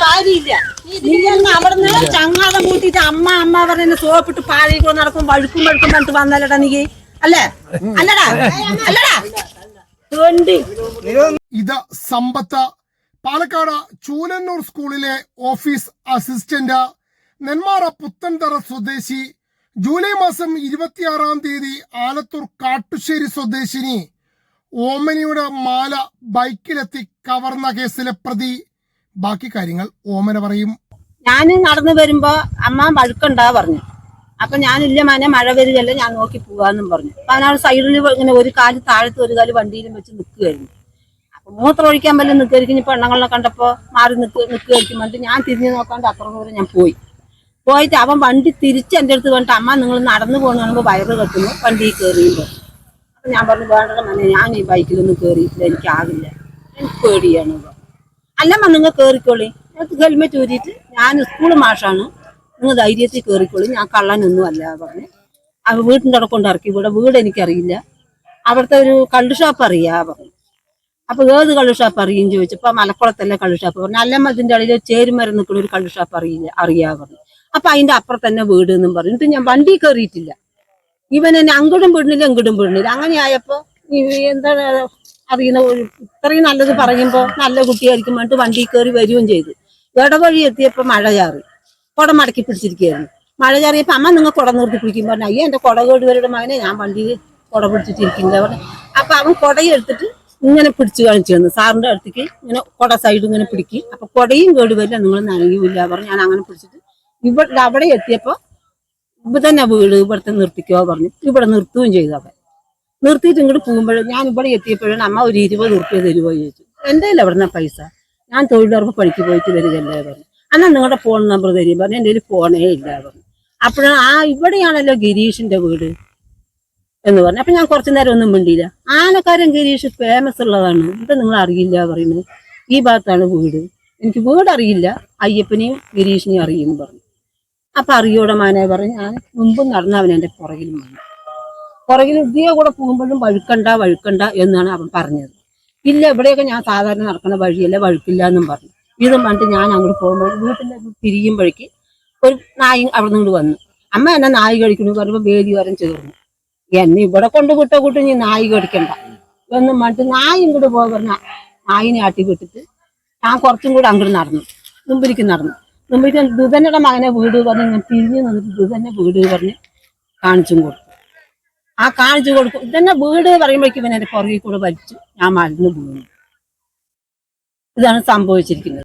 കാര്യമില്ല. നീ എന്നെ അവിടെ നിന്ന് ചങ്ങാതം കൂട്ടിട്ട് അമ്മ അമ്മ പറഞ്ഞ സോപ്പിട്ട് കൊണ്ട് നടക്കും വഴുക്കും വഴുക്കും പറഞ്ഞിട്ട് വന്നല്ലടാ നീ. അല്ലേ? അല്ലടാ? അല്ലടാ? ഇത് സമ്പത്ത് പാലക്കാട് ചൂലന്നൂർ സ്കൂളിലെ ഓഫീസ് അസിസ്റ്റന്റ് നെന്മാറ പുത്തൻതറ സ്വദേശി. ജൂലൈ മാസം ഇരുപത്തിയാറാം തീയതി ആലത്തൂർ കാട്ടുശ്ശേരി സ്വദേശിനി ഓമനിയുടെ മാല ബൈക്കിലെത്തി കവർന്ന കേസിലെ പ്രതി. ബാക്കി കാര്യങ്ങൾ ഓമന പറയും. ഞാൻ നടന്നു വരുമ്പോ അമ്മ മഴക്കുണ്ടാ പറഞ്ഞു. അപ്പൊ ഞാനില്ല മനെ മഴ വരികയല്ല ഞാൻ നോക്കി പോവാന്നും പറഞ്ഞു. അപ്പൊ അവനാൾ സൈഡിൽ ഇങ്ങനെ ഒരു കാൽ താഴത്ത് ഒരു കാൽ വണ്ടിയിലും വെച്ച് നിൽക്കുകയായിരുന്നു അപ്പൊ മൂത്രം ഒഴിക്കാൻ വല്ല നിൽക്കുകയായിരിക്കും ഇപ്പൊ എണ്ണങ്ങളെ കണ്ടപ്പോ മാറി നിൽക്കുക നിൽക്കുകയായിരിക്കും പറഞ്ഞിട്ട് ഞാൻ തിരിഞ്ഞു നോക്കാണ്ട് അത്ര ദൂരം ഞാൻ പോയി. പോയിട്ട് അവൻ വണ്ടി തിരിച്ച് എന്റെ അടുത്ത് പറഞ്ഞിട്ട് അമ്മ നിങ്ങൾ നടന്നു പോകുന്ന കാണുമ്പോൾ വയറ് കെട്ടുന്നു വണ്ടിയിൽ കയറിയുമ്പോൾ അപ്പൊ ഞാൻ പറഞ്ഞു വേണ്ട മനെ ഞാൻ ഈ ബൈക്കിലൊന്നും കയറിയിട്ടില്ല എനിക്കാകില്ല എനിക്ക് പേടിയാണ് അല്ലമ്മ നിങ്ങൾ കയറിക്കോളി ഞങ്ങൾക്ക് ഹെൽമെറ്റ് ഊരിയിട്ട് ഞാൻ സ്കൂൾ മാഷാണ്. നിങ്ങൾ ധൈര്യത്തിൽ കയറിക്കോളി ഞാൻ കള്ളനൊന്നും അല്ല പറഞ്ഞ്. അവ വീട്ടിന്റെ അവിടെ കൊണ്ട് ഇറക്കി. ഇവിടെ വീട് എനിക്കറിയില്ല. അവിടുത്തെ ഒരു കള്ള് ഷാപ്പ് അറിയാ പറഞ്ഞു. അപ്പൊ ഏത് കള്ള് ഷാപ്പ് അറിയും ചോദിച്ചപ്പോ മലക്കുളത്തല്ലേ കള്ള് ഷാപ്പ് പറഞ്ഞു അല്ല മതിന്റെ അടിയിൽ ചേരുമരം നിൽക്കുന്ന ഒരു കള്ള് ഷാപ്പ് അറിയില്ല അറിയാ പറഞ്ഞു. അപ്പൊ അതിന്റെ അപ്പുറത്ത് തന്നെ വീട് എന്നും പറഞ്ഞു. ഇത് ഞാൻ വണ്ടി കയറിയിട്ടില്ല ഇവൻ എന്നെ അങ്ങോട്ടും വിടുന്നില്ല ഇങ്ങോട്ടും വിടുന്നില്ല. അങ്ങനെ ആയപ്പോ ഈ എന്താണ് അറിയുന്ന ഇത്രയും നല്ലത് പറയുമ്പോ നല്ല കുട്ടിയായിരിക്കും പറഞ്ഞിട്ട് വണ്ടി കയറി വരികയും ചെയ്തു. ഇടവഴി എത്തിയപ്പോ മഴ ചാറി. കുട മടക്കി പിടിച്ചിരിക്കുകയായിരുന്നു. മഴ ചാറിയപ്പോ അമ്മ നിങ്ങൾ കുട നിർത്തി പിടിക്കും പറഞ്ഞു അയ്യോ എന്റെ കുട കേടുവരുടെ മകനെ ഞാൻ വണ്ടിയിൽ കുട പിടിച്ചിട്ടിരിക്കുന്നത് പറഞ്ഞു. അപ്പൊ അവൻ കുടയെടുത്തിട്ട് ഇങ്ങനെ പിടിച്ചു കാണിച്ചു തന്നു. സാറിന്റെ അടുത്തേക്ക് ഇങ്ങനെ കുട സൈഡ് ഇങ്ങനെ പിടിക്കും. അപ്പൊ കുടയും കേടുവരില്ല നിങ്ങൾ നനയൂല പറഞ്ഞു. ഞാൻ അങ്ങനെ പിടിച്ചിട്ട് ഇവിടെ അവിടെ എത്തിയപ്പോ ഇവിടെ തന്നെ വീട് ഇവിടുത്തെ നിർത്തിക്കോ പറഞ്ഞു. ഇവിടെ നിർത്തുകയും ചെയ്തു അവൻ. നിർത്തിയിട്ട് ഇങ്ങോട്ട് പോകുമ്പോഴും ഞാൻ ഇവിടെ എത്തിയപ്പോഴാണ് അമ്മ ഒരു ഇരുപത് ഉറുപ്പ്യ തരുമോ ചോദിച്ചു. എന്റെ അവിടുന്ന പൈസ? ഞാൻ തൊഴിലുറപ്പ് പണിക്ക് പോയിട്ട് വരികയല്ലേ പറഞ്ഞു. അന്നാ നിങ്ങളുടെ ഫോൺ നമ്പർ തരും. പറഞ്ഞു. എന്റെ ഒരു ഫോണേ ഇല്ല പറഞ്ഞു. അപ്പോഴാണ് ആ ഇവിടെയാണല്ലോ ഗിരീഷിന്റെ വീട് എന്ന് പറഞ്ഞു. അപ്പൊ ഞാൻ കുറച്ചു നേരം ഒന്നും മിണ്ടിയില്ല. ആനക്കാരൻ ഗിരീഷ് ഫേമസ് ഉള്ളതാണ്. എന്താ നിങ്ങൾ അറിയില്ല പറയുന്നത്. ഈ ഭാഗത്താണ് വീട്. എനിക്ക് വീട് അറിയില്ല. അയ്യപ്പനെയും ഗിരീഷിനെയും അറിയും പറഞ്ഞു. അപ്പൊ അറിയോടെ മാനെ പറഞ്ഞു ഞാൻ മുമ്പും നടന്നവനെ അവൻ എന്റെ പുറകിലും വന്നു പുറകിൽ ഇതിയെ കൂടെ പോകുമ്പോഴും വഴുക്കണ്ട വഴുക്കണ്ട എന്നാണ് അവൻ പറഞ്ഞത്. ഇല്ല ഇവിടെയൊക്കെ ഞാൻ സാധാരണ നടക്കുന്ന വഴിയല്ല വഴുക്കില്ല എന്നും പറഞ്ഞു. ഇതും പറഞ്ഞിട്ട് ഞാൻ അങ്ങോട്ട് പോകുമ്പോൾ വീട്ടിലേക്ക് തിരിയുമ്പോഴേക്ക് ഒരു നായി അവിടെ നിന്ന് വന്നു. അമ്മ എന്നെ നായി കഴിക്കണു പറയുമ്പോൾ വേദി വരം ചേർന്നു. എന്നെ ഇവിടെ കൊണ്ട് വിട്ട കൂട്ടി നീ നായി കടിക്കണ്ട. എന്നും പറഞ്ഞിട്ട് നായി ഇങ്ങോട്ട് പോകാൻ പറഞ്ഞ നായിനെ ആട്ടി വിട്ടിട്ട് ഞാൻ കുറച്ചും കൂടെ അങ്ങോട്ട് നടന്നു. മുമ്പിലേക്ക് നടന്നു. മുമ്പിലേക്ക് ദുതനയുടെ മകനെ വീട് പറഞ്ഞ് ഞാൻ തിരിഞ്ഞു നിന്നിട്ട് ദുതന്നെ വീട് പറഞ്ഞ് കാണിച്ചും കൊടുത്തു. ആ കാണിച്ചു കൊടുക്കും. ഇതന്നെ വീട് പറയുമ്പോഴേക്കും ഇവൻ എന്റെ പുറകിൽ കൂടെ വലിച്ചു. ഞാൻ മരുന്ന് വീണു. ഇതാണ് സംഭവിച്ചിരിക്കുന്നത്.